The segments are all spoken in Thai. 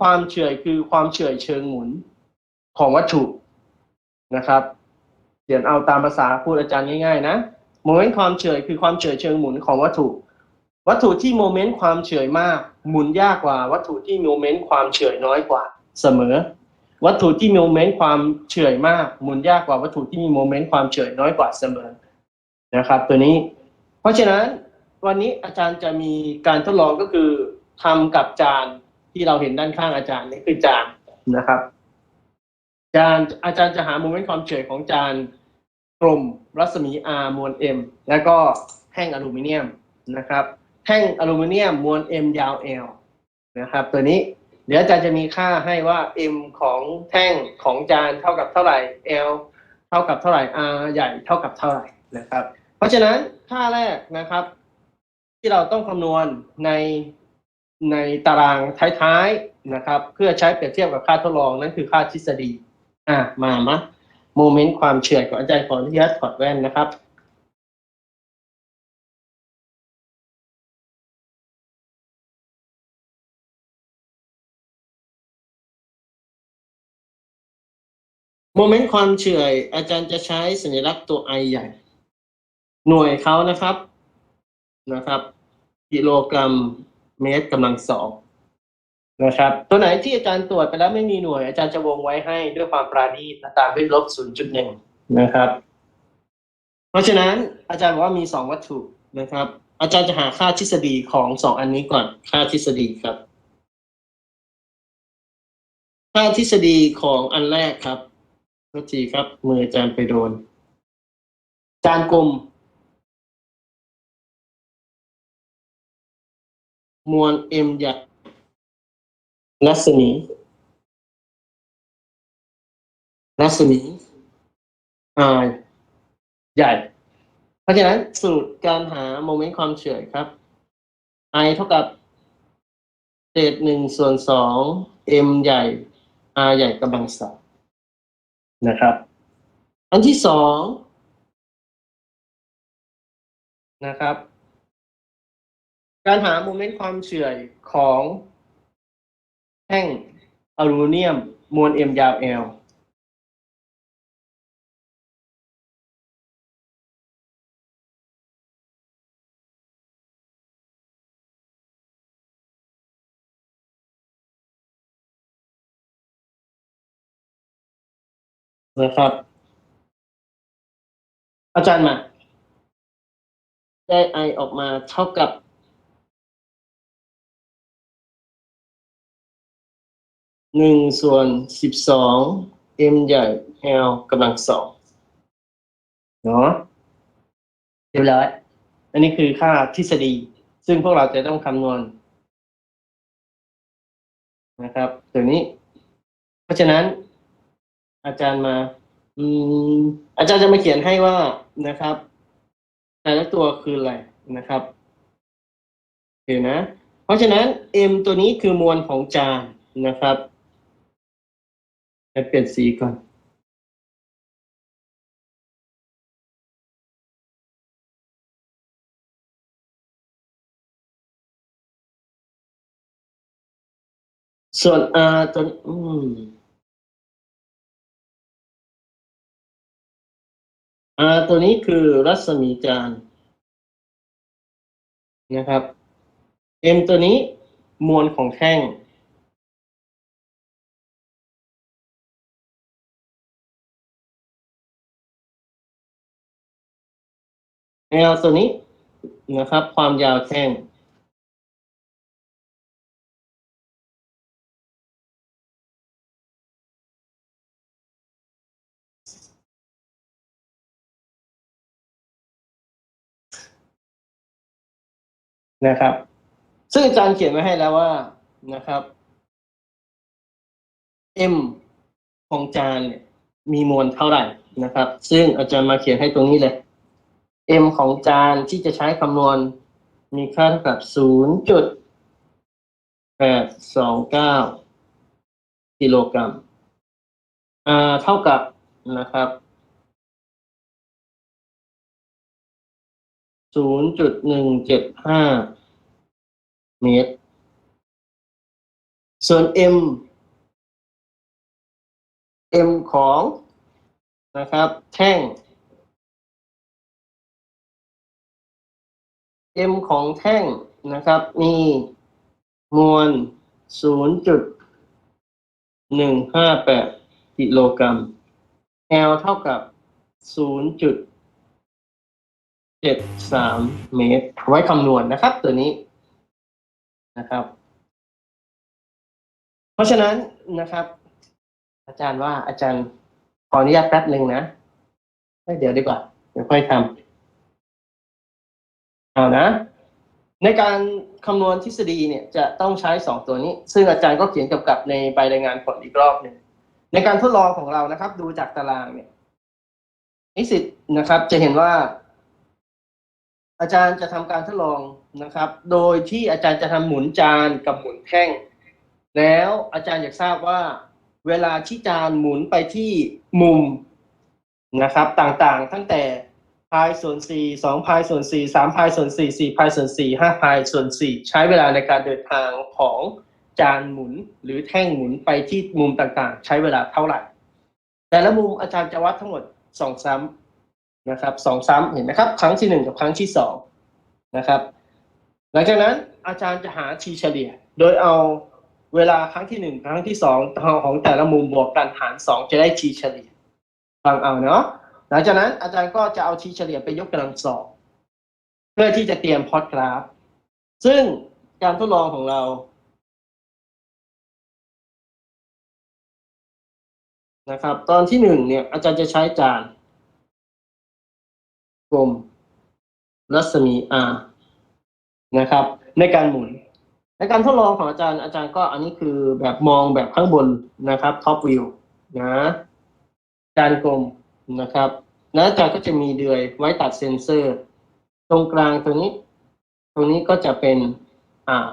ความเฉื่อยคือความเฉื่อยเชิงหมุนของวัตถุนะครับเขียนเอาตามภาษาพูดอาจารย์ง่ายๆนะโมเมนต์ความเฉื่อยคือความเฉื่อยเชิงหมุนของวัตถุ วัตถุที่โมเมนต์ความเฉื่อยมากหมุนยากกว่า วัตถุที่โมเมนต์ความเฉื่อยน้อยกว่า เสมอ วัตถุที่มีโมเมนต์ความเฉื่อยมากหมุนยากกว่าวัตถุที่มีโมเมนต์ความเฉื่อยน้อยกว่าเสมอนะครับ ตัวนี้ เพราะฉะนั้นวันนี้อาจารย์จะมีการทดลองก็คือทำกับจาน ที่เราเห็นด้านข้างอาจารย์นี่คือจานนะครับจานอาจารย์จะหาโมเมนต์ความเฉื่อยของจานกลมรัศมี R มวล M แล้วก็แท่งอลูมิเนียมนะครับ แท่งอลูมิเนียมมวล M ยาว L นะครับ ตัวนี้เดี๋ยวอาจารย์จะมีค่าให้ว่า M ของแท่งของจานเท่ากับเท่าไหร่ L เท่ากับเท่าไหร่ R ใหญ่เท่ากับเท่าไหร่นะครับ เพราะฉะนั้นค่าแรกนะครับ ที่เราต้องคำนวณใน ในตารางท้ายๆนะครับ เพื่อใช้เปรียบเทียบกับค่าทดลองนั่นคือค่าทฤษฎีอะมามะโมเมนต์ความเฉื่อยของอาจารย์ขออนุญาตถอดแว่นนะครับโมเมนต์ความเฉื่อย อาจารย์จะใช้สัญลักษณ์ตัว I ใหญ่ หน่วยเขานะครับนะครับ กิโลกรัม เมตรกำลังสองนะครับ ตัวไหนที่อาจารย์ตรวจไปแล้วไม่มีหน่วย อาจารย์จะวงไว้ให้ด้วยความปราณีตและตามด้วยลบ0.1นย์จุดหนึ่งนะครับ เพราะฉะนั้นอาจารย์บอกว่ามีสองวัตถุนะครับ อาจารย์จะหาค่าทฤษฎีของสองอันนี้ก่อน ค่าทฤษฎีครับ ค่าทฤษฎีของอันแรกครับโทษทีครับมืออาจารย์ไปโดน จานกลม มวล m ใหญ่รัศมี รัศมี r ใหญ่ เพราะฉะนั้นสูตรการหาโมเมนต์ความเฉื่อยครับ i เท่ากับเศษหนึ่งส่วนสอง m ใหญ่ r ใหญ่กำลังสองนะครับ อันที่สองนะครับ การหาโมเมนต์ความเฉื่อยของแท่งอลูมิเนียมมวล M ยาว L นะครับ อาจารย์มา ได้ I ออกมาเท่ากับ หนึ่งส่วนสิบสอง m ใหญ่ l กำลังสองเนาะเรียบร้อยอันนี้คือค่าทฤษฎี ซึ่งพวกเราจะต้องคำนวณนะครับ ตัวนี้ เพราะฉะนั้น อาจารย์มา อืมอาจารย์จะมาเขียนให้ว่านะครับ แต่ละตัวคืออะไรนะครับโอเคนะ เพราะฉะนั้น m ตัวนี้คือมวลของจานนะครับ ให้เปลี่ยนสีก่อนส่วน R ตัวนี้อืม R ตัวนี้คือรัศมีจานนะครับ M ตัวนี้มวลของแท่ง L ตัวนี้นะครับ ความยาวแท่งนะครับ ซึ่งอาจารย์เขียนไว้ให้แล้วว่านะครับ M ของจานเนี่ยมีมวลเท่าไหร่นะครับ ซึ่งอาจารย์มาเขียนให้ตรงนี้เลย M ของจานที่จะใช้คำนวณ มีค่าเท่ากับ 0.829 กิโลกรัมเท่ากับนะครับ 0.175 เมตร ส่วน m m ของนะครับ แท่ง m ของแท่งนะครับ มีมวล 0.158 กิโลกรัม L เท่ากับ 0.73 เมตร ไว้คำนวณนะครับตัวนี้นะครับ เพราะฉะนั้นนะครับ อาจารย์ว่าอาจารย์ขออนุญาตแป๊บหนึ่งนะเอ้ยเดี๋ยวดีกว่า เดี๋ยวค่อยทำ เอานะ ในการคำนวณทฤษฎีเนี่ยจะต้องใช้สองตัวนี้ ซึ่งอาจารย์ก็เขียนกำกับในใบรายงานผลอีกรอบหนึ่งในการทดลองของเรานะครับ ดูจากตารางเนี่ยนิสิตนะครับ จะเห็นว่า อาจารย์จะทำการทดลองนะครับ โดยที่อาจารย์จะทำหมุนจานกับหมุนแท่ง แล้วอาจารย์อยากทราบว่า เวลาที่จานหมุนไปที่มุมนะครับ ต่างๆ ตั้งแต่ พายส่วนสี่สองพายส่วนสี่สามพายส่วนสี่สี่พายส่วนสี่ห้าพายส่วนสี่ใช้เวลาในการเดินทางของจานหมุนหรือแท่งหมุนไปที่มุมต่างๆ ใช้เวลาเท่าไหร่ แต่ละมุมอาจารย์จะวัดทั้งหมดสองซ้ำนะครับสองซ้ำเห็นไหมครับ ครั้งที่หนึ่งกับครั้งที่สองนะครับ หลังจากนั้นอาจารย์จะหาทีเฉลี่ย โดยเอาเวลาครั้งที่หนึ่งครั้งที่สองของแต่ละมุมบวกกันหารสองจะได้ทีเฉลี่ยฟังเอาเนาะ หลังจากนั้นอาจารย์ก็จะเอาทีเฉลี่ยไปยกกำลังสองเพื่อที่จะเตรียมพอดกราฟ ซึ่งการทดลองของเรานะครับ ตอนที่หนึ่งเนี่ยอาจารย์จะใช้จานกลมรัศมี R นะครับ ในการหมุน ในการทดลองของอาจารย์อาจารย์ก็อันนี้คือแบบมองแบบข้างบนนะครับท็อปวิวนะจานกลม นะครับแล้าจาก็จะมีเดือยไว้ตัดเซนเซอร์ ตรงกลางตรงนี้ ตรงนี้ก็จะเป็น R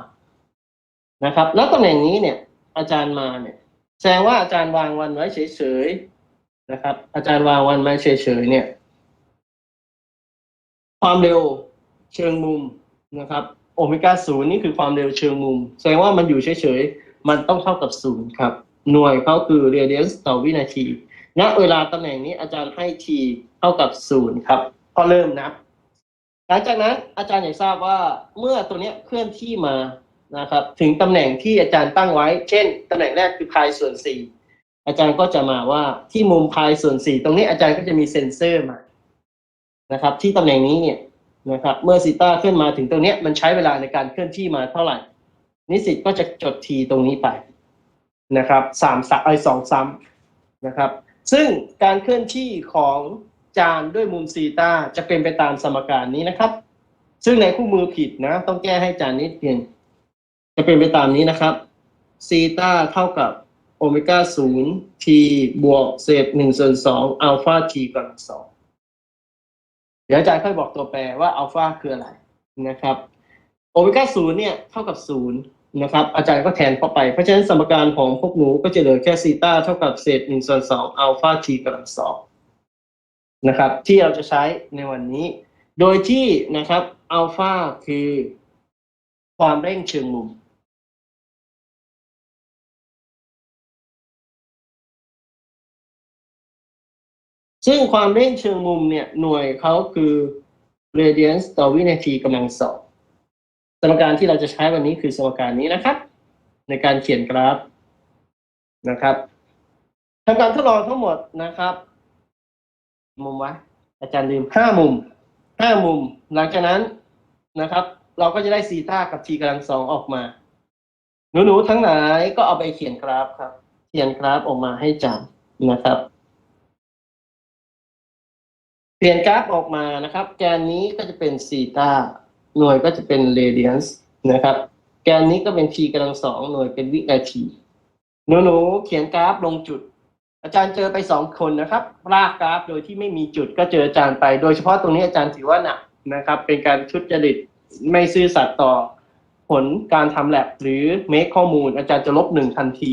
นะครับ แล้วตำแหน่งนี้เนี่ย อาจารย์มาเนี่ย แสดงว่าอาจารย์วางวันไว้เฉยๆนะครับ อาจารย์วางวันไว้เฉยๆเนี่ย ความเร็วเชิงมุมนะครับ โอเมก้าศูนย์นี่คือความเร็วเชิงมุม แสดงว่ามันอยู่เฉยๆ มันต้องเท่ากับศูนย์ครับ หน่วยเขาคือ radians ต่อวินาที ณเวลาตำแหน่งนี้อาจารย์ให้ t เท่ากับศูนย์ครับ ก็เริ่มนับ หลังจากนั้นอาจารย์อยากทราบว่าเมื่อตัวเนี้ยเคลื่อนที่มานะครับ ถึงตำแหน่งที่อาจารย์ตั้งไว้ เช่นตำแหน่งแรกคือพายส่วนสี่อาจารย์ก็จะมาว่าที่มุมพายส่วนสี่ตรงนี้อาจารย์ก็จะมีเซ็นเซอร์มานะครับ ที่ตำแหน่งนี้เนี่ยนะครับ เมื่อซีต้าเคลื่อนมาถึงตรงนี้มันใช้เวลาในการเคลื่อนที่มาเท่าไหร่ นิสิตก็จะจดทีตรงนี้ไปนะครับสามสไอสองซ้ำนะครับ ซึ่งการเคลื่อนที่ของจานด้วยมุมซีตาจะเป็นไปตามสมการนี้นะครับ ซึ่งในคู่มือผิดนะ ต้องแก้ให้จานนิดเพียงจะเป็นไปตามนี้นะครับซีตาเท่ากับโอเมก้าศูนย์ทีบวกเศษหนึ่งส่วนสองอัลฟาทีกำลังสองเดี๋ยวอาจารย์ค่อยบอกตัวแปรว่าอัลฟาคืออะไรนะครับ โอเมก้าศูนย์เนี่ยเท่ากับศูนย์ นะครับอาจารย์ก็แทนเข้าไป เพราะฉะนั้นสมการของพวกหนูก็จะเหลือแค่ซีตาเท่ากับเศษหนึ่งส่วนสองอัลฟาทีกำลังสองนะครับ ที่เราจะใช้ในวันนี้ โดยที่นะครับอัลฟาคือความเร่งเชิงมุมซึ่งความเร่งเชิงมุมเนี่ยหน่วยเขาคือ radians ต่อวินาทีกำลังสอง สมการที่เราจะใช้วันนี้คือสมการนี้นะครับ ในการเขียนกราฟนะครับทำการทดลองทั้งหมดนะครับ มุมว้อาจารย์ลืมห้ามุมห้ามุม หลังจากนั้นนะครับ เราก็จะได้ซีตากับทีกำลังสองออกมาหนูๆทั้งหลายก็เอาไปเขียนกราฟครับ เขียนกราฟออกมาให้จำนะครับเปลี่ยนกราฟออกมานะครับ แกนนี้ก็จะเป็นซีตา หน่วยก็จะเป็นเรเดียนส์นะครับ แกนนี้ก็เป็นทีกำลังสองหน่วยเป็นวินาทีหนูหนูๆเขียนกราฟลงจุด อาจารย์เจอไปสองคนนะครับลากกราฟโดยที่ไม่มีจุดก็เจออาจารย์ไป โดยเฉพาะตรงนี้อาจารย์ถือว่าหนักนะครับ เป็นการชุดจริตไม่ซื่อสัตย์ต่อผลการทำแลบหรือเมคข้อมูล อาจารย์จะลบหนึ่งทันที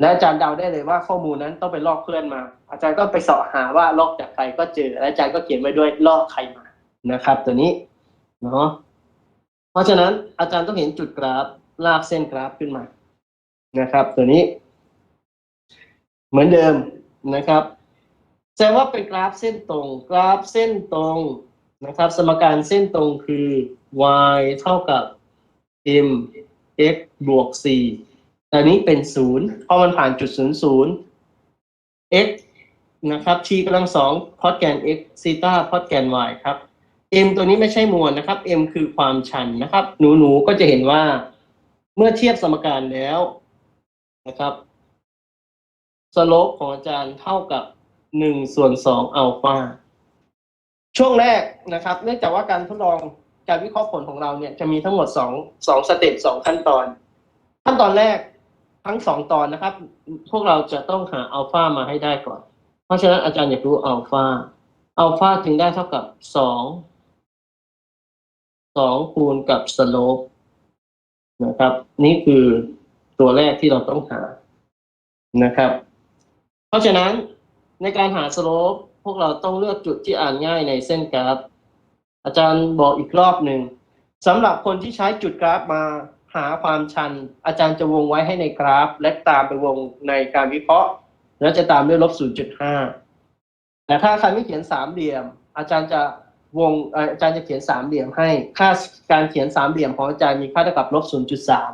และอาจารย์เดาได้เลยว่าข้อมูลนั้นต้องไปลอกเพื่อนมา อาจารย์ก็ไปเสาะหาว่าลอกจากใครก็เจอและอาจารย์ก็เขียนไว้ด้วยลอกใครมานะครับ ตัวนี้ เนาะเพราะฉะนั้นอาจารย์ต้องเห็นจุดกราฟลากเส้นกราฟขึ้นมานะครับ ตัวนี้ เหมือนเดิมนะครับแสดงว่าเป็นกราฟเส้นตรง กราฟเส้นตรงนะครับ สมการเส้นตรงคือ y เท่ากับ m x บวก c แต่นี้เป็นศูนย์เพราะมันผ่านจุดศูนย์ศูนย์ x นะครับ t กำลังสองพอดแกน x ซีตาพอดแกน y ครับ m ตัวนี้ไม่ใช่มวลนะครับ m คือความชันนะครับ หนูหนูๆก็จะเห็นว่าเมื่อเทียบสมการแล้วนะครับสโลปของอาจารย์เท่ากับหนึ่งส่วนสองอัลฟาช่วงแรกนะครับ เนื่องจากว่าการทดลองการวิเคราะห์ผลของเราเนี่ยจะมีทั้งหมดสองสองสเต็ปสองขั้นตอน ขั้นตอนแรกทั้งสองตอนนะครับ พวกเราจะต้องหาอัลฟามาให้ได้ก่อน เพราะฉะนั้นอาจารย์อยากรู้อัลฟาอัลฟาจึงได้เท่ากับสอง สองคูณกับสโลปนะครับ นี่คือตัวแรกที่เราต้องหานะครับ เพราะฉะนั้นในการหาสโลปพวกเราต้องเลือกจุดที่อ่านง่ายในเส้นกราฟ อาจารย์บอกอีกรอบหนึ่งสำหรับคนที่ใช้จุดกราฟมาหาความชัน อาจารย์จะวงไว้ให้ในกราฟ และตามไปวงในการวิเคราะห์ แล้วจะตามด้วยลบ 0.5 แต่ถ้าใครไม่เขียนสามเหลี่ยม อาจารย์จะ วงอาจารย์จะเขียนสามเหลี่ยมให้ ค่าการเขียนสามเหลี่ยมของอาจารย์มีค่าเท่ากับลบ0.3นย์จุดสาม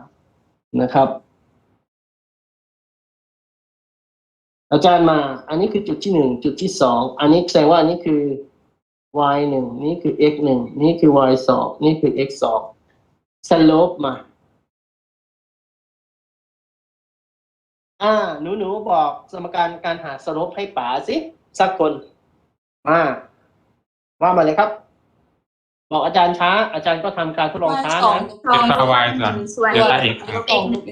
นะครับ อาจารย์มา อันนี้คือจุดที่หนึ่งจุดที่สองอันนี้แสดงว่าอันนี้คือ y หนึ่งนี่คือ x หนึ่งนี่คือ y สองนี่คือ x สองสโลปมา อ่า หนูหนูๆบอกสมการการหาสโลปให้ป๋าสิ สักคน มา ว่ามาเลยครับ บอกอาจารย์ช้า อาจารย์ก็ทำการทดลองช้าสองนะลบเดลต้า y ส่วนส่วนเดลต้า x ลบเอ็กหนึ่ง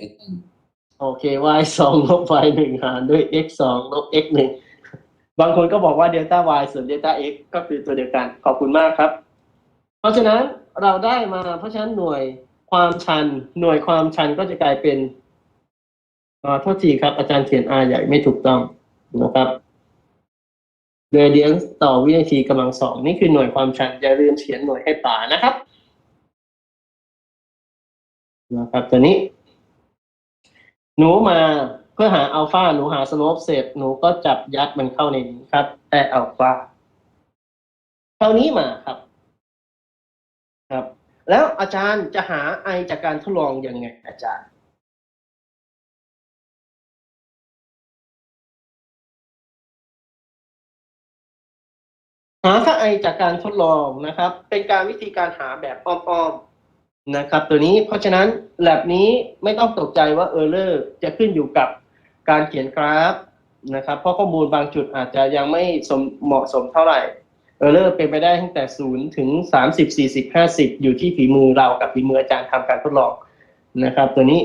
โอเค y สองลบ y หนึ่งหารด้วย x สองลบ x หนึ่งบางคนก็บอกว่าเดลต้า y ส่วนเดลต้า x ก็คือตัวเดียวกัน ขอบคุณมากครับ เพราะฉะนั้นเราได้มาเพราะฉะนั้นหน่วยความชัน หน่วยความชันก็จะกลายเป็นอ่าโทษทีครับ อาจารย์เขียน r ใหญ่ไม่ถูกต้องนะครับ radians ต่อวินาทีกำลังสองนี่คือหน่วยความชันอย่าลืมเขียนหน่วยให้ป่านะครับนะครับตัวนี้ หนูมาเพื่อหาอัลฟาหนูหาสโลปเสร็จหนูก็จับยัดมันเข้าในนี้ครับแต่อัลฟาเท่านี้มาครับ ครับ แล้วอาจารย์จะหาไอจากการทดลองยังไงอาจารย์ หาค่าไอจากการทดลองนะครับ เป็นการวิธีการหาแบบอ้อมๆนะครับ ตัวนี้เพราะฉะนั้นแลบนี้ไม่ต้องตกใจว่าเออร์เลอร์จะขึ้นอยู่กับการเขียนกราฟนะครับ เพราะข้อมูลบางจุดอาจจะยังไม่สมเหมาะสมเท่าไหร่เออร์เลอร์เป็นไปได้ตั้งแต่ศูนย์ถึงสามสิบสี่สิบห้าสิบอยู่ที่ฝีมือเรากับฝีมืออาจารย์ทำการทดลองนะครับ ตัวนี้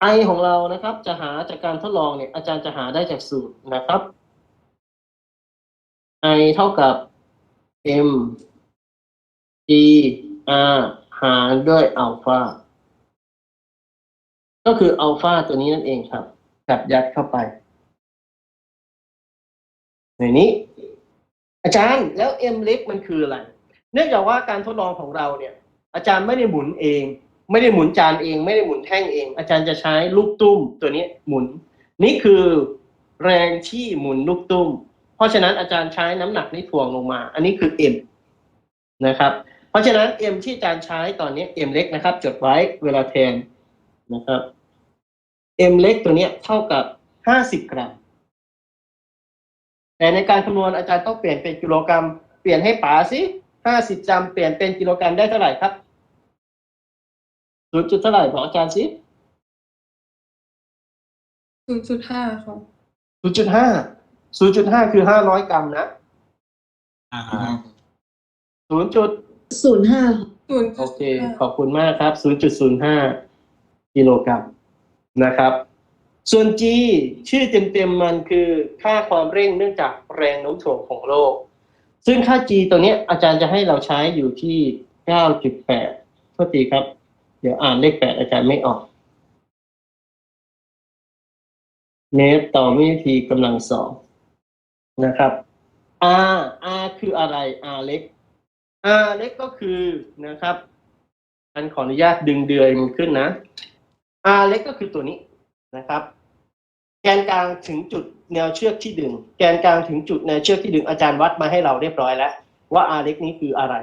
ไอของเรานะครับจะหาจากการทดลองเนี่ยอาจารย์จะหาได้จากสูตรนะครับ i เท่ากับ m g r หารด้วยอัลฟาก็คืออัลฟาตัวนี้นั่นเองครับจับยัดเข้าไป ในนี้ อาจารย์แล้ว m เล็กมันคืออะไร เนื่องจากว่าการทดลองของเราเนี่ย อาจารย์ไม่ได้หมุนเอง ไม่ได้หมุนจานเอง ไม่ได้หมุนแท่งเอง อาจารย์จะใช้ลูกตุ้มตัวนี้หมุน นี่คือแรงที่หมุนลูกตุ้ม เพราะฉะนั้นอาจารย์ใช้น้ำหนักนี่ถ่วงลงมา อันนี้คือ m นะครับ เพราะฉะนั้น m ที่อาจารย์ใช้ตอนนี้ m เล็กนะครับ จดไว้เวลาแทนนะครับ m เล็กตัวเนี้ยเท่ากับ50กรัม แต่ในการคำนวณอาจารย์ต้องเปลี่ยนเป็นกิโลกรัม เปลี่ยนให้ป๋าสิ50จำเปลี่ยนเป็นกิโลกรัมได้เท่าไหร่ครับศูนย์จุดเท่าไหร่บอกอาจารย์สิศูนย์จุดห้าค่ะศูนย์จุดห้า ศูนย์จุดห้าคือห้าร้อยกรัมนะอ่าศูนย์จุดศูนย์ห้าศูนย์โอจุดเค ขอบคุณมากครับ0.05กิโลกรัมนะครับ ส่วน G ชื่อเต็มๆมันคือค่าความเร่งเนื่องจากแรงโน้มถ่วงของโลก ซึ่งค่า G ตัวเนี้ยอาจารย์จะให้เราใช้อยู่ที่9.8โทษทีครับ เดี๋ยวอ่านเลข8อาจารย์ไม่ออก เมตรต่อวินาทีกำลังสอง นะครับ R R คืออะไร R เล็ก R เล็กก็คือนะครับอันขออนุญาตดึงเดือยมันขึ้นนะ R เล็กก็คือตัวนี้นะครับ แกนกลางถึงจุดแนวเชือกที่ดึง แกนกลางถึงจุดแนวเชือกที่ดึงอาจารย์วัดมาให้เราเรียบร้อยแล้ว ว่า r เล็กนี้คืออะไร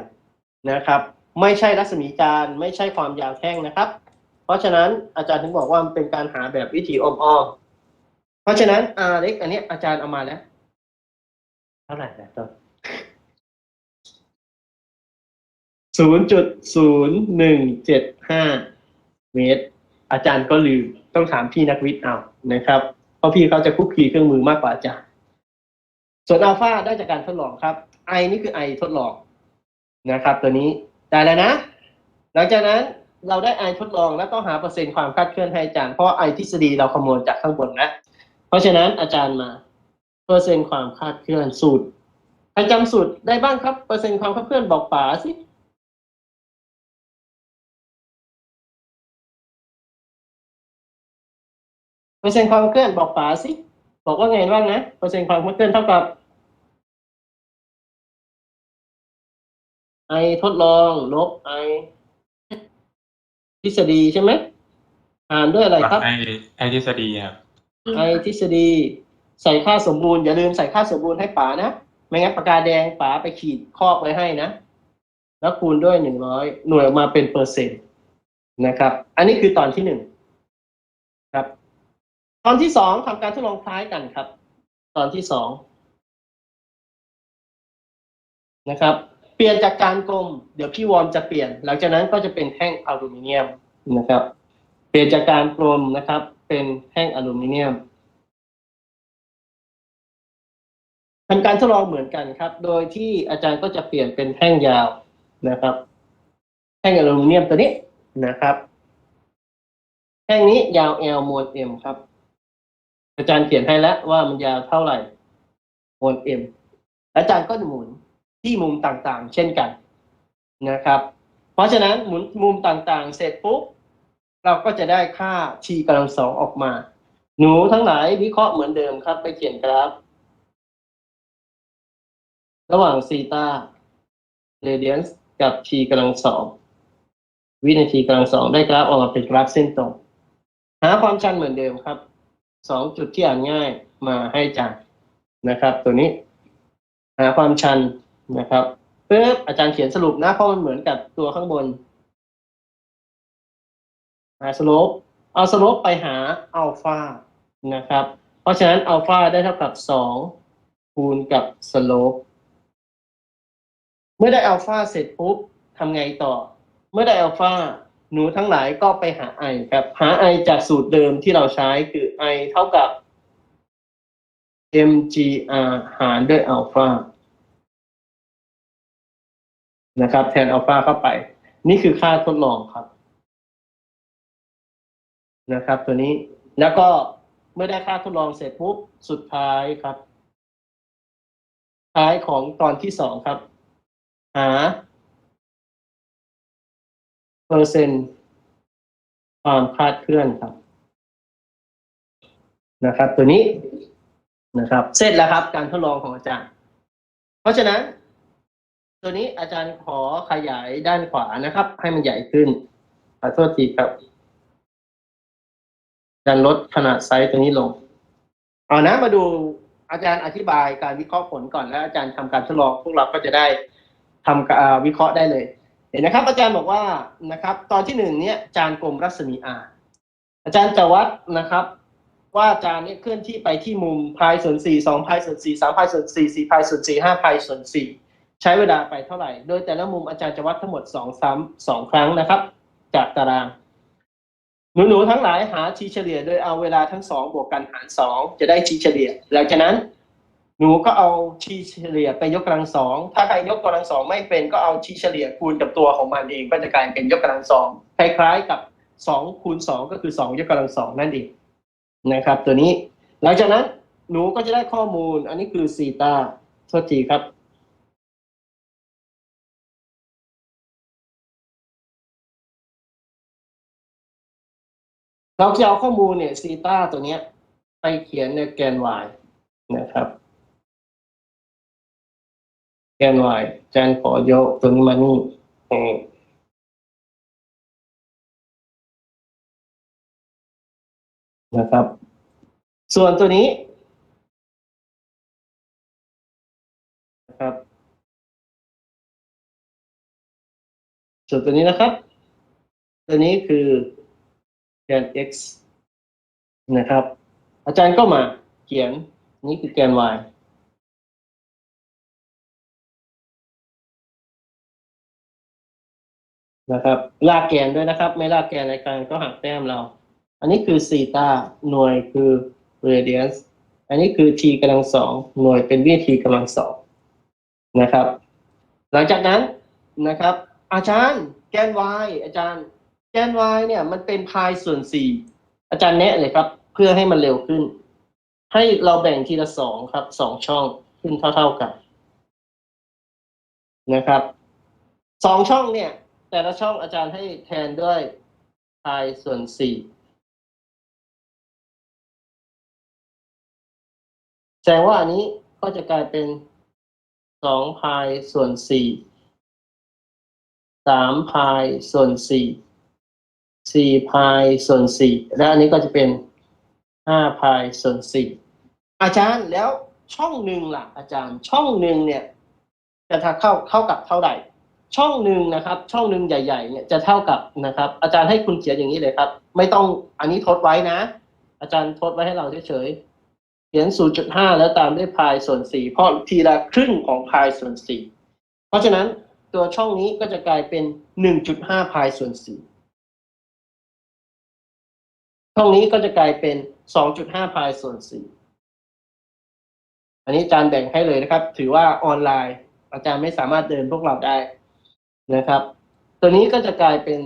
นะครับ ไม่ใช่รัศมีจานไม่ใช่ความยาวแท่งนะครับ เพราะฉะนั้นอาจารย์ถึงบอกว่ามันเป็นการหาแบบวิธีอ้อมๆเพราะฉะนั้น r เล็กอันนี้อาจารย์เอามาแล้ว เท่าไหร่นะต้นศูนย์จุดศูนย์หนึ่งเจ็ดห้าเมตร อาจารย์ก็ลืมต้องถามพี่นักวิทย์เอานะครับ เพราะพี่เขาจะคุกคีเครื่องมือมากกว่าอาจารย์ ส่วนอัลฟาได้จากการทดลองครับไอนี่คือไอทดลองนะครับ ตัวนี้ได้แล้วนะ หลังจากนั้นเราได้ไอทดลองแล้วต้องหาเปอร์เซ็นต์ความคลาดเคลื่อนให้อาจารย์เพราะไอทฤษฎีเราคำนวณจากข้างบนนะเพราะฉะนั้นอาจารย์มา เปอร์เซ็นต์ความคลาดเคลื่อนสูตรใครจำสูตรได้บ้างครับ เปอร์เซ็นต์ความคลาดเคลื่อนบอกป๋าสิเปอร์เซ็นต์ความคลาดเคลื่อนบอกป๋าสิบอกว่าไงบ้างนะเปอร์เซ็นต์ความคลาดเคลื่อนเท่ากับไอทดลองลบไอทฤษฎีใช่ไหมอ่านด้วยอะไรครับ ไอไอทฤษฎีครับไอทฤษฎี ใส่ค่าสมบูรณ์อย่าลืมใส่ค่าสมบูรณ์ให้ป๋านะ ไม่งั้นปากกาแดงป๋าไปขีดคอกไว้ให้นะ แล้วคูณด้วยหนึ่งร้อยหน่วยออกมาเป็นเปอร์เซ็นต์นะครับ อันนี้คือตอนที่หนึ่งครับ ตอนที่สองทำการทดลองคล้ายกันครับ ตอนที่สองนะครับ เปลี่ยนจากการกลม เดี๋ยวพี่วอร์มจะเปลี่ยน หลังจากนั้นก็จะเป็นแท่งอลูมิเนียมนะครับ เปลี่ยนจากการกลมนะครับ เป็นแท่งอลูมิเนียม ทำการทดลองเหมือนกันครับ โดยที่อาจารย์ก็จะเปลี่ยนเป็นแท่งยาวนะครับ แท่งอลูมิเนียมตัวนี้นะครับ แท่งนี้ยาว L มวล M ครับ อาจารย์เขียนให้แล้วว่ามันยาวเท่าไหร่มวล M อาจารย์ก็หมุนที่มุมต่างๆ เช่นกันนะครับ เพราะฉะนั้นหมุนมุมต่างๆ เสร็จปุ๊บเราก็จะได้ค่า t กำลังสองออกมา หนูทั้งหลายวิเคราะห์เหมือนเดิมครับ ไปเขียนกราฟ ระหว่างซีตาเรเดียนส์กับ t กำลังสองวินาทีกำลังสองได้กราฟออกมาเป็นกราฟเส้นตรง หาความชันเหมือนเดิมครับสองจุดที่อ่านง่ายมาให้จากนะครับ ตัวนี้ หาความชันนะครับปึ๊บอาจารย์เขียนสรุปนะเพราะมันเหมือนกับตัวข้างบน หาสโลปเอาสโลปไปหาอัลฟานะครับ เพราะฉะนั้นอัลฟาได้เท่ากับสองคูณกับสโลป เมื่อได้อัลฟาเสร็จปุ๊บทำไงต่อ เมื่อได้อัลฟาหนูทั้งหลายก็ไปหาไอครับ หาไอจากสูตรเดิมที่เราใช้คือไอเท่ากับ mgr หารด้วยอัลฟานะครับ แทนอัลฟาเข้าไป นี่คือค่าทดลองครับนะครับ ตัวนี้แล้วก็เมื่อได้ค่าทดลองเสร็จปุ๊บสุดท้ายครับ ท้ายของตอนที่สองครับ หา เปอร์เซ็นต์ความคลาดเคลื่อนครับ นะครับ ตัวนี้นะครับ เสร็จแล้วครับ การทดลองของอาจารย์ เพราะฉะนั้น ตัวนี้อาจารย์ขอขยายด้านขวานะครับ ให้มันใหญ่ขึ้นขอโทษทีครับอาจารย์ลดขนาดไซส์ตัวนี้ลง เอานะมาดูอาจารย์อธิบายการวิเคราะห์ผลก่อนแล้วอาจารย์ทำการทดลองพวกเราก็จะได้ ทำวิเคราะห์ได้เลย เห็นนะครับ อาจารย์บอกว่านะครับ ตอนที่หนึ่งเนี้ยจานกลมรัศมีอาอาจารย์จะวัดนะครับ ว่าจานเนี้ยเคลื่อนที่ไปที่มุมพายส่วนสี่สองพายส่วนสี่สามพายส่วนสี่สี่พายส่วนสี่ห้าพายส่วนสี่ใช้เวลาไปเท่าไหร่ โดยแต่ละมุมอาจารย์จะวัดทั้งหมดสองซ้ำสองครั้งนะครับ จากตารางหนูๆทั้งหลายหาทีเฉลี่ยโดยเอาเวลาทั้งสองบวกกันหารสองจะได้ทีเฉลี่ยหลังจากนั้น หนูก็เอาทีเฉลี่ยไปยกกำลังสอง ถ้าใครยกกำลังสองไม่เป็นก็เอาทีเฉลี่ยคูณกับตัวของมันเองก็จะกลายเป็นยกกำลังสองคล้ายๆกับสองคูณสองก็คือสองยกกำลังสองนั่นเองนะครับ ตัวนี้ หลังจากนั้นหนูก็จะได้ข้อมูล อันนี้คือซีตาโทษทีครับเราจะเอาข้อมูลเนี่ยซีตาตัวเนี้ยไปเขียนในแกน y นะครับ แกน y อาจารย์ขอยกตัวนี้มานี่เอนะครับ ส่วนตัวนี้นะครับ ส่วนตัวนี้นะครับ ตัวนี้คือแกน x นะครับ อาจารย์ก็มาเขียนนี่คือแกน y นะครับลากแกนด้วยนะครับ ไม่ลากแกนในการก็หักแต้มเรา อันนี้คือซีตาหน่วยคือ radius อันนี้คือ t กำลังสองหน่วยเป็นวิธีกำลังสองนะครับ หลังจากนั้นนะครับ อาจารย์แกน y อาจารย์แกน y เนี่ยมันเป็นพายส่วนสี่อาจารย์แนะเลยครับ เพื่อให้มันเร็วขึ้น ให้เราแบ่งทีละสองครับสองช่องขึ้นเท่า ๆกันนะครับสองช่องเนี่ย แต่ละช่องอาจารย์ให้แทนด้วยพายส่วนสี่แสดงว่าอันนี้ก็จะกลายเป็นสองพายส่วนสี่สามพายส่วนสี่สี่พายส่วนสี่และอันนี้ก็จะเป็นห้าพายส่วนสี่อาจารย์แล้วช่องหนึ่งล่ะ อาจารย์ช่องหนึ่งเนี่ย จะเข้าเข้ากับเท่าไหร่ ช่องหนึ่งนะครับ ช่องหนึ่งใหญ่ๆเนี่ยจะเท่ากับนะครับ อาจารย์ให้คุณเขียนอย่างนี้เลยครับ ไม่ต้องอันนี้ทดไว้นะ อาจารย์ทดไว้ให้เราเฉยๆเขียน 0.5 แล้วตามด้วยพายส่วน 4 เพราะทีละครึ่งของพายส่วน 4 เพราะฉะนั้นตัวช่องนี้ก็จะกลายเป็น 1.5 พายส่วน 4 ช่องนี้ก็จะกลายเป็น 2.5 พายส่วน 4 อันนี้อาจารย์แบ่งให้เลยนะครับ ถือว่าออนไลน์ อาจารย์ไม่สามารถเดินพวกเราได้ นะครับ ตัวนี้ก็จะกลายเป็น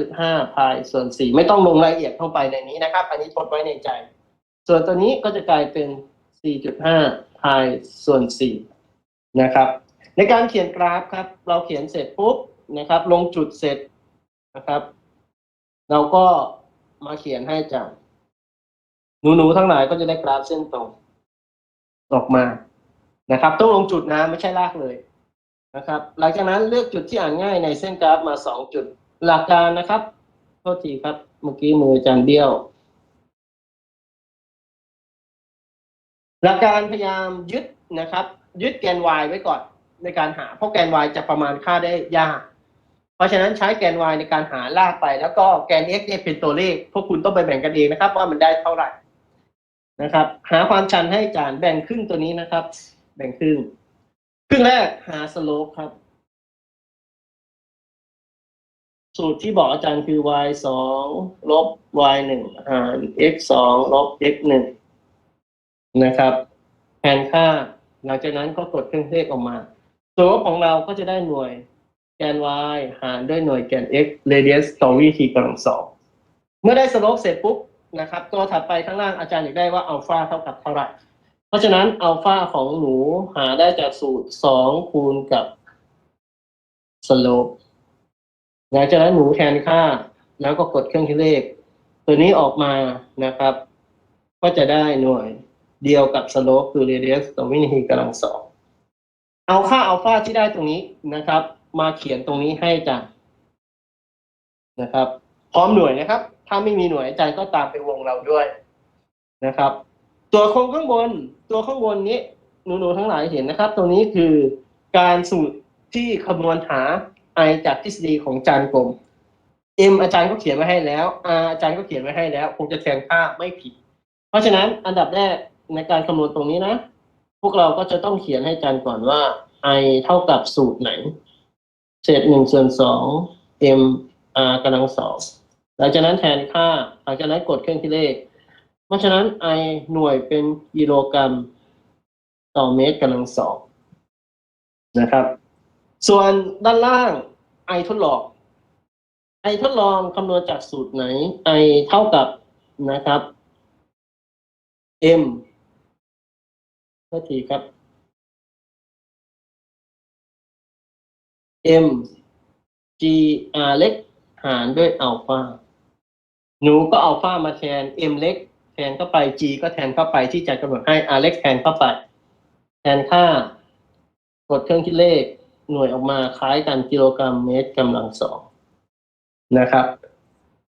3.5พายส่วน 4 ไม่ต้องลงรายละเอียดเข้าไปในนี้นะครับ อันนี้ทดไว้ในใจ ส่วนตัวนี้ก็จะกลายเป็น 4.5พายส่วน 4 นะครับ ในการเขียนกราฟครับ เราเขียนเสร็จปุ๊บนะครับ ลงจุดเสร็จนะครับ เราก็มาเขียนให้จารย์หนูๆทั้งหลายก็จะได้กราฟเส้นตรงออกมานะครับ ต้องลงจุดนะไม่ใช่ลากเลย นะครับ หลังจากนั้นเลือกจุดที่อ่านง่ายในเส้นกราฟมาสองจุดหลักการนะครับโทษทีครับ เมื่อกี้มืออาจารย์เบี้ยว หลักการพยายามยึดนะครับ ยึดแกน y ไว้ก่อนในการหา เพราะแกน y จะประมาณค่าได้ยาก เพราะฉะนั้นใช้แกน y ในการหาลากไป แล้วก็แกน x เนี่ยเป็นตัวเลข พวกคุณต้องไปแบ่งกันเองนะครับ ว่ามันได้เท่าไหร่นะครับ หาความชันให้อาจารย์แบ่งครึ่งตัวนี้นะครับ แบ่งครึ่ง รึ่งแรกหาสโลปครับ สูตรที่บอกอาจารย์คือ y สองลบ y หนึ่งหาร x สองลบ x หนึ่งนะครับแทนค่า หลังจากนั้นก็กดเครื่องเลขออกมาสโลปของเราก็จะได้หน่วยแกน y หารด้วยหน่วยแกน x radius ต่อวิธีกำลังสองเมื่อได้สโลปเสร็จปุ๊บนะครับ ตัวถัดไปข้างล่างอาจารย์อยากได้ว่าอัลฟาเท่ากับเท่าไหร่ ราะฉะนั้นอัลฟาของหนูหาได้จากสูตรสองคูณกับสโลปหลังจากนั้นหนูแทนค่า แล้วก็กดเครื่องคิดเลข ตัวนี้ออกมานะครับ ก็จะได้หน่วยเดียวกับสโลปคือ radius ต่อวินาทีกำลังสองเอาค่าอัลฟาที่ได้ตรงนี้นะครับ มาเขียนตรงนี้ให้จารย์นะครับ พร้อมหน่วยนะครับ ถ้าไม่มีหน่วยอาจารย์ก็ตามไปวงเราด้วยนะครับ ตัวโครงข้างบน ตัวข้างบนนี้หนูๆทั้งหลายเห็นนะครับตรงนี้คือการสูตรที่คำนวณหา i จากทฤษฎีของจานกลม m อาจารย์ก็เขียนไว้ให้แล้ว r อาจารย์ก็เขียนไว้ให้แล้ว คงจะแทนค่าไม่ผิด เพราะฉะนั้นอันดับแรกในการคำนวณตรงนี้นะ พวกเราก็จะต้องเขียนให้อาจารย์ก่อนว่า i เท่ากับสูตรไหน เศษหนึ่งส่วนสอง m r กำลังสองหลังจากนั้นแทนค่า หลังจากนั้นกดเครื่องคิดเลข ราะฉะนั้น i หน่วยเป็นกิโลกรัมต่อเมตรกำลังสองนะครับ ส่วนด้านล่าง i ทดลอง i ทดลองคำนวณจากสูตรไหน i เท่ากับนะครับ m ทษทีครับ m g r เล็กหารด้วยอัลฟาหนูก็อัลฟามาแทน m เล็ก แทนเข้าไป g ก็แทนเข้าไปที่จะกำหนดให้ r เล็กแทนเข้าไป แทนค่ากดเครื่องคิดเลขหน่วยออกมาคล้ายกันกิโลกรัมเมตรกำลังสองนะครับ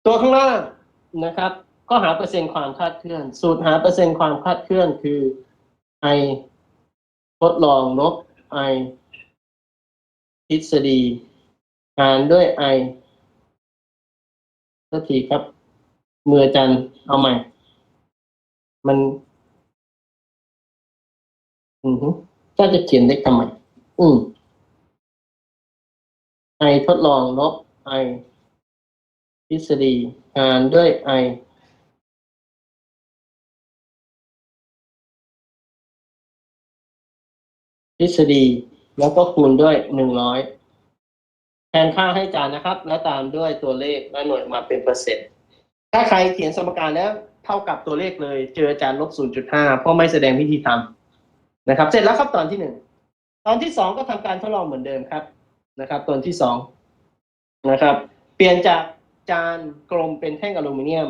ตัวข้างล่างนะครับ ก็หาเปอร์เซ็นต์ความคลาดเคลื่อน สูตรหาเปอร์เซ็นต์ความคลาดเคลื่อนคือ i ทดลองลบ i ทฤษฎีหารด้วย i สักทีครับ มืออาจารย์เอาใหม่ มันอือฮึก็จะเขียนได้ทำไมอืม i ทดลองลบ i ทฤษฎีหารด้วย i ทฤษฎีแล้วก็คูณด้วยหนึ่งร้อยแทนค่าให้จารย์นะครับ และตามด้วยตัวเลขและหน่วยมาเป็นเปอร์เซ็นต์ ถ้าใครเขียนสมการแล้ว เท่ากับตัวเลขเลย เจออาจารย์ลบ 0.5 เพราะไม่แสดงวิธีทำนะครับ เสร็จแล้วครับตอนที่หนึ่งตอนที่สองก็ทำการทดลองเหมือนเดิมครับนะครับ ตอนที่สองนะครับ เปลี่ยนจากจานกลมเป็นแท่งอลูมิเนียม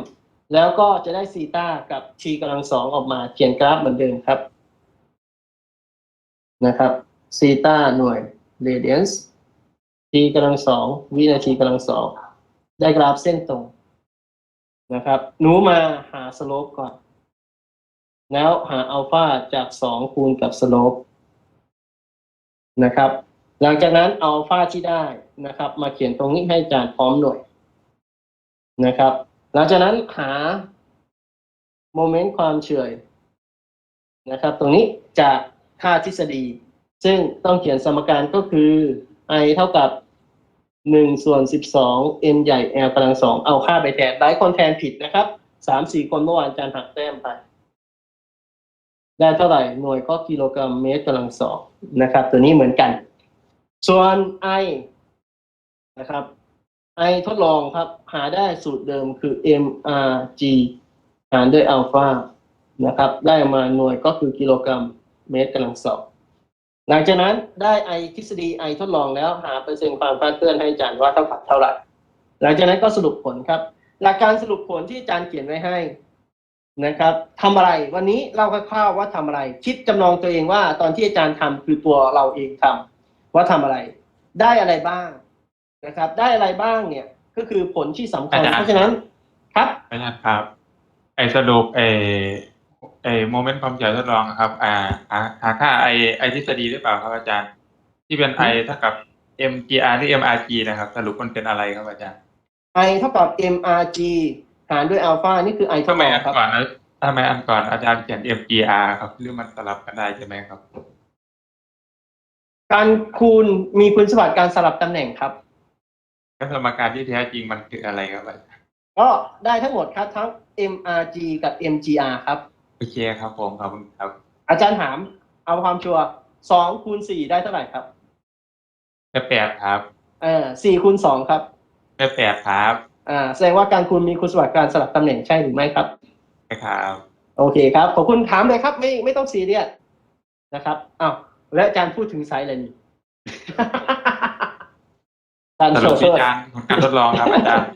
แล้วก็จะได้ซีต้ากับชีกำลังสองออกมาเขียนกราฟเหมือนเดิมครับนะครับซีต้าหน่วยเรเดียนส์ทีกำลังสองวินาทีกำลังสองได้กราฟเส้นตรง นะครับ หนูมาหาสโลปก่อน แล้วหาอัลฟาจากสองคูณกับสโลปนะครับ หลังจากนั้นอัลฟาที่ได้นะครับ มาเขียนตรงนี้ให้อาจารย์พร้อมหน่วยนะครับ หลังจากนั้นหาโมเมนต์ความเฉื่อยนะครับ ตรงนี้จากค่าทฤษฎี ซึ่งต้องเขียนสมการก็คือ i เท่ากับ หนึ่งส่วนสิบสอง n ใหญ่ l กำลังสองเอาค่าไปแทนหลายคนแทนผิดนะครับสามสี่คนเมื่อวานอาจารย์หักแต้มไป ได้เท่าไหร่หน่วยก็กิโลกรัมเมตรกำลังสองนะครับ ตัวนี้เหมือนกัน ส่วน i นะครับ i ทดลองครับ หาได้สูตรเดิมคือ mrg หารด้วยอัลฟานะครับ ได้มาหน่วยก็คือกิโลกรัมเมตรกำลังสอง หลังจากนั้นได้ไอทฤษฎีไอทดลองแล้วหาเปอร์เซ็นต์ความคลาดเคลื่อนให้อาจารย์ว่าเท่ากับเท่าไหร่ หลังจากนั้นก็สรุปผลครับ หลักการสรุปผลที่อาจารย์เขียนไว้ให้นะครับทำอะไรวันนี้เล่าคร่าวๆว่าทำอะไร คิดจำลองตัวเองว่าตอนที่อาจารย์ทำคือตัวเราเองทำว่าทำอะไร ได้อะไรบ้างนะครับ ได้อะไรบ้างเนี่ย ก็คือผลที่สำคัญอาจารย์เพราะฉะนั้นครับอาจารย์ครับ ไอสรุปไอ ไอโมเมนต์ความเฉื่อยทดลองอะครับ อ่าหาหาค่าไอไอทฤษฎีหรือเปล่าครับอาจารย์ ที่เป็นไอเท่ากับ mgr หรือ mrg นะครับ สรุปมันเป็นอะไรครับอาจารย์ i เท่ากับ mrg หารด้วยอัลฟานี่คือ i ททำดไมลองอันครับก่อนนะทำไมอันก่อนอาจารย์เขียน mgr ครับหรือมันสลับกันได้ใช่ไหมครับ การคูณมีคุณสมบัติการสลับตำแหน่งครับแล้วสมการที่แท้จริงมันคืออะไรครับอาจารย์ก็ได้ทั้งหมดครับทั้ง MRG กับ MGR ครับ โอเคครับผมขอบคุณครับ อาจารย์ถาม เอาความชัวร์สองคูณสี่ได้เท่าไหร่ครับ ได้แปดครับ เออสี่คูณสองครับ ได้แปดครับอ่าแสดงว่าการคูณมีคุณสมบัติการสลับตำแหน่งใช่หรือไม่ครับใช่ครับ โอเคครับขอบคุณถามเลยครับ ไม่ไม่ต้องซีเรียสนะครับอ้าวแล้วอาจารย์พูดถึงไซส์อะไรนี่การสโชรุปว์วิจารณ์ผลการทดลองครับอาจารย์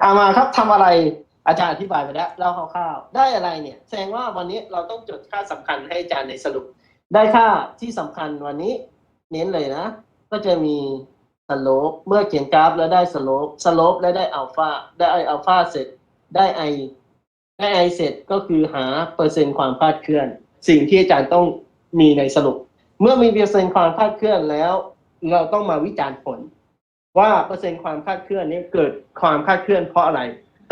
เอามาครับทำอะไร อาจารย์อธิบายไปแล้วเล่าคร่าวๆได้อะไรเนี่ย แสดงว่าวันนี้เราต้องจดค่าสำคัญให้อาจารย์ในสรุป ได้ค่าที่สำคัญวันนี้ เน้นเลยนะ ก็จะมีสโลปเมื่อเขียนกราฟแล้วได้สโลปสโลปแล้วได้อัลฟาได้ไออัลฟาเสร็จได้ไอได้ไอเสร็จก็คือหาเปอร์เซ็นต์ความคลาดเคลื่อน สิ่งที่อาจารย์ต้องมีในสรุป เมื่อมีเปอร์เซ็นต์ความคลาดเคลื่อนแล้ว เราต้องมาวิจารณ์ผล ว่าเปอร์เซ็นต์ความคลาดเคลื่อนนี้เกิดความคลาดเคลื่อนเพราะอะไร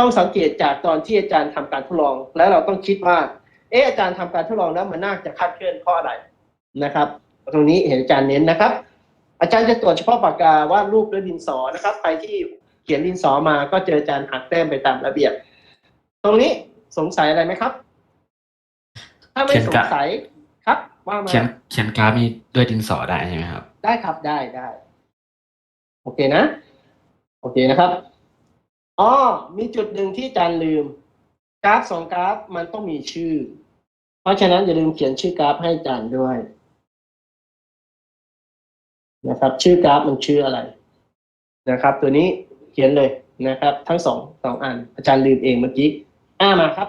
ต้องสังเกตจากตอนที่อาจารย์ทำการทดลอง แล้วเราต้องคิดว่า เอออาจารย์ทำการทดลองแล้วมันน่าจะคลาดเคลื่อนเพราะอะไรนะครับ ตรงนี้เห็นอาจารย์เน้นนะครับ อาจารย์จะตรวจเฉพาะปากกาวาดรูปด้วยดินสอนะครับใครที่เขียนดินสอมาก็เจออาจารย์หักแต้มไปตามระเบียบ ตรงนี้สงสัยอะไรไหมครับ ถ้าไม่เขียนสกงราฟสัยครับ ว่ามาเขียนเขียนกราฟนี่ด้วยดินสอได้ใช่ไหมครับ ได้ครับได้ได้โอเคนะ โอเคนะครับ อ๋อมีจุดหนึ่งที่อาจารย์ลืม กราฟสองกราฟมันต้องมีชื่อ เพราะฉะนั้นอย่าลืมเขียนชื่อกราฟให้อาจารย์ด้วย นะครับ ชื่อกราฟมันชื่ออะไร นะครับ ตัวนี้เขียนเลยนะครับ ทั้งสองสองอัน อาจารย์ลืมเองเมื่อกี้ อ้ามาครับ